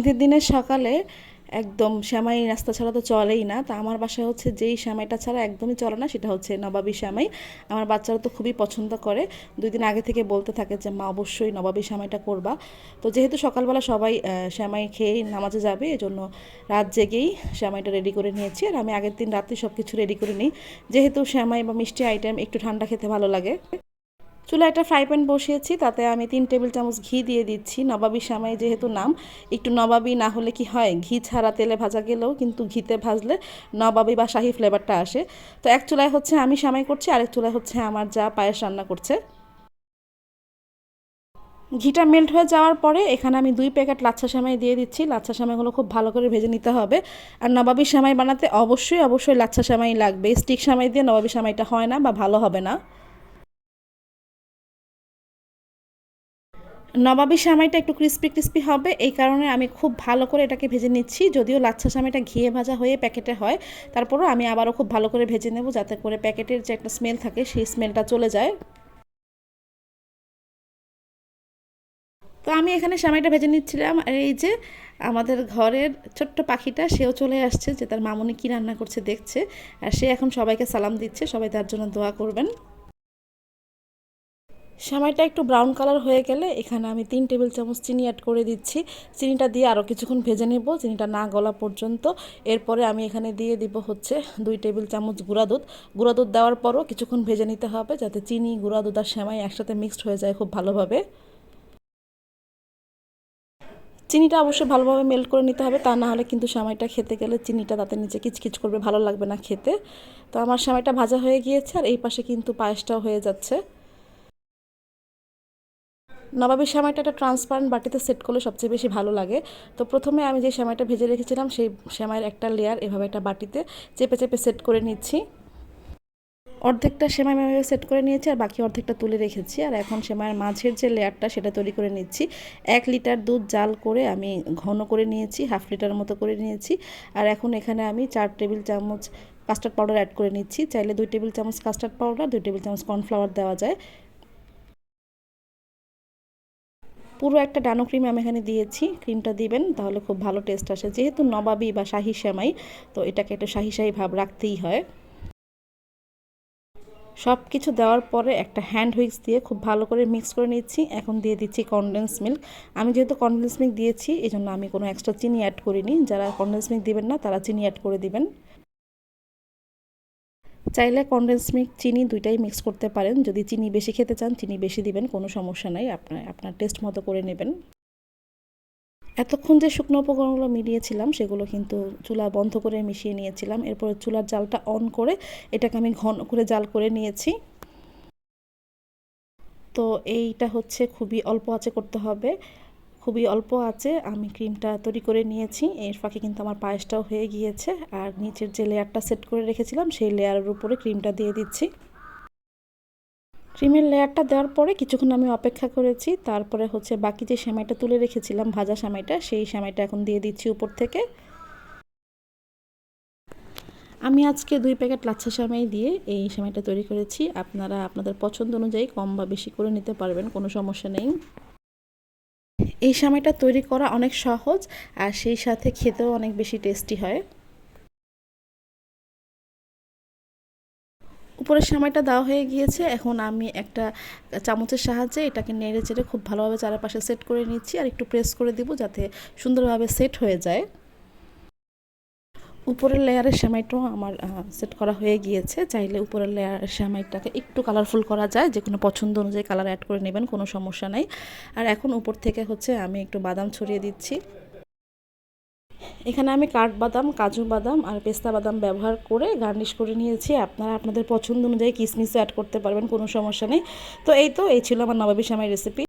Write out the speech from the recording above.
ঈদের দিনের সকালে একদম শ্যামাই নাস্তা ছাড়া তো চলেই না। তা আমার বাসায় হচ্ছে যেই শ্যামাইটা ছাড়া একদমই চলে না, সেটা হচ্ছে নবাবী শ্যামাই। আমার বাচ্চারা তো খুবই পছন্দ করে। দুই দিন আগে থেকে বলতে থাকে যে, মা, অবশ্যই নবাবী শ্যামাইটা করবা। তো যেহেতু সকালবেলা সবাই শ্যামাই খেয়ে নামাজে যাবে, এজন্য রাত জেগেই শ্যামাইটা রেডি করে নিয়েছি। আর আমি আগের দিন রাতে সব কিছু রেডি করে নিই। যেহেতু শ্যামাই বা মিষ্টি আইটেম একটু ঠান্ডা খেতে ভালো লাগে। চুলা একটা ফ্রাই প্যান বসিয়েছি, তাতে আমি তিন টেবিল চামচ ঘি দিয়ে দিচ্ছি, নবাবী সামাই যেহেতু নাম, একটু নবাবী না হলে কি হয়, ঘি ছাড়া তেলে ভাজা গেলেও কিন্তু ঘিতে ভাজলে নবাবী বা শাহি ফ্লেভারটা আসে। তো এক চুলায় হচ্ছে আমি সামাই করছি, আরেক চুলায় হচ্ছে আমার যা পায়েস রান্না করছে। ঘিটা মেল্ট হয়ে যাওয়ার পরে এখানে আমি দুই প্যাকেট লাচ্ছা সেমাই দিয়ে দিচ্ছি, লাচ্ছা সেমাইগুলো খুব ভালো করে ভেজে নিতে হবে। আর নবাবী সেমাই বানাতে অবশ্যই অবশ্যই লাচ্ছা সেমাই লাগবে। স্টিক সেমাই দিয়ে নবাবী সেমাইটা হয় না বা ভালো হবে না। নবাবী সামাইটা একটু ক্রিস্পি ক্রিস্পি হবে। এই কারণে আমি খুব ভালো করে এটাকে ভেজে নিচ্ছি। যদিও লাচ্ছা সামাইটা ঘিয়ে ভাজা হয়ে প্যাকেটে হয়, তারপরও আমি আবারও খুব ভালো করে ভেজে নেব যাতে করে প্যাকেটের যে একটা স্মেল থাকে, সেই স্মেলটা চলে যায়। তো আমি এখানে সামাইটা ভেজে নিচ্ছিলাম। আর এই যে আমাদের ঘরের ছোট্ট পাখিটা, সেও চলে আসছে যে তার মামুনি কী রান্না করছে দেখছে। আর সে এখন সবাইকে সালাম দিচ্ছে। সবাই তার জন্য দোয়া করবেন। সামাইটা একটু ব্রাউন কালার হয়ে গেলে এখানে আমি তিন টেবিল চামচ চিনি অ্যাড করে দিচ্ছি। চিনিটা দিয়ে আরও কিছুক্ষণ ভেজে নেব, চিনিটা না গলা পর্যন্ত। এরপরে আমি এখানে দিয়ে দিব হচ্ছে দুই টেবিল চামচ গুঁড়া দুধ। গুঁড়া দুধ দেওয়ার পরও কিছুক্ষণ ভেজে নিতে হবে যাতে চিনি, গুঁড়া দুধ আর সেমাই একসাথে মিক্সড হয়ে যায় খুব ভালোভাবে। চিনিটা অবশ্যই ভালোভাবে মেল্ট করে নিতে হবে, তা না হলে কিন্তু সেমাইটা খেতে গেলে চিনিটা তাতে নিচে কিচকিচ করবে, ভালো লাগবে না খেতে। তো আমার সেমাইটা ভাজা হয়ে গিয়েছে আর এই পাশে কিন্তু পায়েসটাও হয়ে যাচ্ছে। নবাবী সেমাইটা একটা ট্রান্সপারেন্ট বাটিতে সেট করলে সবচেয়ে বেশি ভালো লাগে। তো প্রথমে আমি যে সেমাইটা ভেজে রেখেছিলাম, সেই সেমাইয়ের একটা লেয়ার এভাবে একটা বাটিতে চেপে চেপে সেট করে নিচ্ছি। অর্ধেকটা সেমাই আমি সেট করে নিয়েছি আর বাকি অর্ধেকটা তুলে রেখেছি। আর এখন সেমাইয়ের মাঝের যে লেয়ারটা সেটা তৈরি করে নিচ্ছি। এক লিটার দুধ জাল করে আমি ঘন করে নিয়েছি হাফ লিটার মতো করে নিয়েছি। আর এখন এখানে আমি চার টেবিল চামচ কাস্টার্ড পাউডার অ্যাড করে নিচ্ছি। চাইলে দুই টেবিল চামচ কাস্টার্ড পাউডার দুই টেবিল চামচ কর্নফ্লাওয়ার দেওয়া যায়। পুরো একটা ডানো ক্রিম আমি এখানে দিয়েছি। ক্রিমটা দিবেন, তাহলে খুব ভালো টেস্ট আসে। যেহেতু নবাবি বা শাহি শ্যামাই, তো এটাকে একটা শাহি শাহি ভাব রাখতেই হয়। সব কিছু দেওয়ার পরে একটা হ্যান্ড হুইক্স দিয়ে খুব ভালো করে মিক্স করে নিচ্ছি। এখন দিয়ে দিচ্ছি কনডেন্স মিল্ক আমি যেহেতু কনডেন্স মিল্ক দিয়েছি এই জন্য আমি কোনো এক্সট্রা চিনি অ্যাড করিনি। যারা কনডেন্স মিল্ক দিবেন না, তারা চিনি অ্যাড করে দিবেন। চাইলে কনডেন্স মিল্ক চিনি দুইটাই মিক্স করতে পারেন। যদি চিনি বেশি খেতে চান, চিনি বেশি দিবেন, কোনো সমস্যা নাই। আপনার আপনার টেস্ট মতো করে নেবেন। এতক্ষণ যে শুকনো উপকরণগুলো মিলিয়েছিলাম, সেগুলো কিন্তু চুলা বন্ধ করে মিশিয়ে নিয়েছিলাম। এরপরে চুলার জালটা অন করে এটাকে আমি ঘন করে জাল করে নিয়েছি। তো এইটা হচ্ছে খুবই অল্প আঁচে করতে হবে। খুবই অল্প আছে, আমি ক্রিমটা তৈরি করে নিয়েছি। এর ফাঁকে কিন্তু আমার পায়েসটাও হয়ে গিয়েছে আর নিচের যে লেয়ারটা সেট করে রেখেছিলাম, সেই লেয়ারের উপরে ক্রিমটা দিয়ে দিচ্ছি। ক্রিমের লেয়ারটা দেওয়ার পরে কিছুক্ষণ আমি অপেক্ষা করেছি, তারপরে হচ্ছে বাকি যে সেমাইটা তুলে রেখেছিলাম, ভাজা সেমাইটা, সেই সেমাইটা এখন দিয়ে দিচ্ছি উপর থেকে। আমি আজকে দুই প্যাকেট লাচ্ছা সেমাই দিয়ে এই সেমাইটা তৈরি করেছি। আপনারা আপনাদের পছন্দ অনুযায়ী কম বা বেশি করে নিতে পারবেন, কোনো সমস্যা নেই। এই সময়টা তৈরি করা অনেক সহজ আর সেই সাথে খেতেও অনেক বেশি টেস্টি হয়। উপরের সময়টা দেওয়া হয়ে গিয়েছে। এখন আমি একটা চামচের সাহায্যে এটাকে নেড়ে চেড়ে খুব ভালোভাবে চারপাশে সেট করে নিচ্ছি আর একটু প্রেস করে দিব যাতে সুন্দরভাবে সেট হয়ে যায়। উপরের লেয়ারের সেমাইটাও আমার সেট করা হয়ে গিয়েছে। চাইলে উপরের লেয়ারের সেমাইটাকে একটু কালারফুল করা যায়, যে কোনো পছন্দ অনুযায়ী কালার অ্যাড করে নেবেন, কোনো সমস্যা নাই। আর এখন উপর থেকে হচ্ছে আমি একটু বাদাম ছড়িয়ে দিচ্ছি। এখানে আমি কাঠবাদাম কাজু বাদাম আর পেস্তা বাদাম ব্যবহার করে গার্নিশ করে নিয়েছি। আপনারা আপনাদের পছন্দ অনুযায়ী কিসমিসও অ্যাড করতে পারবেন, কোনো সমস্যা নেই। তো এই তো, এই ছিল আমার নবাবী সামাই রেসিপি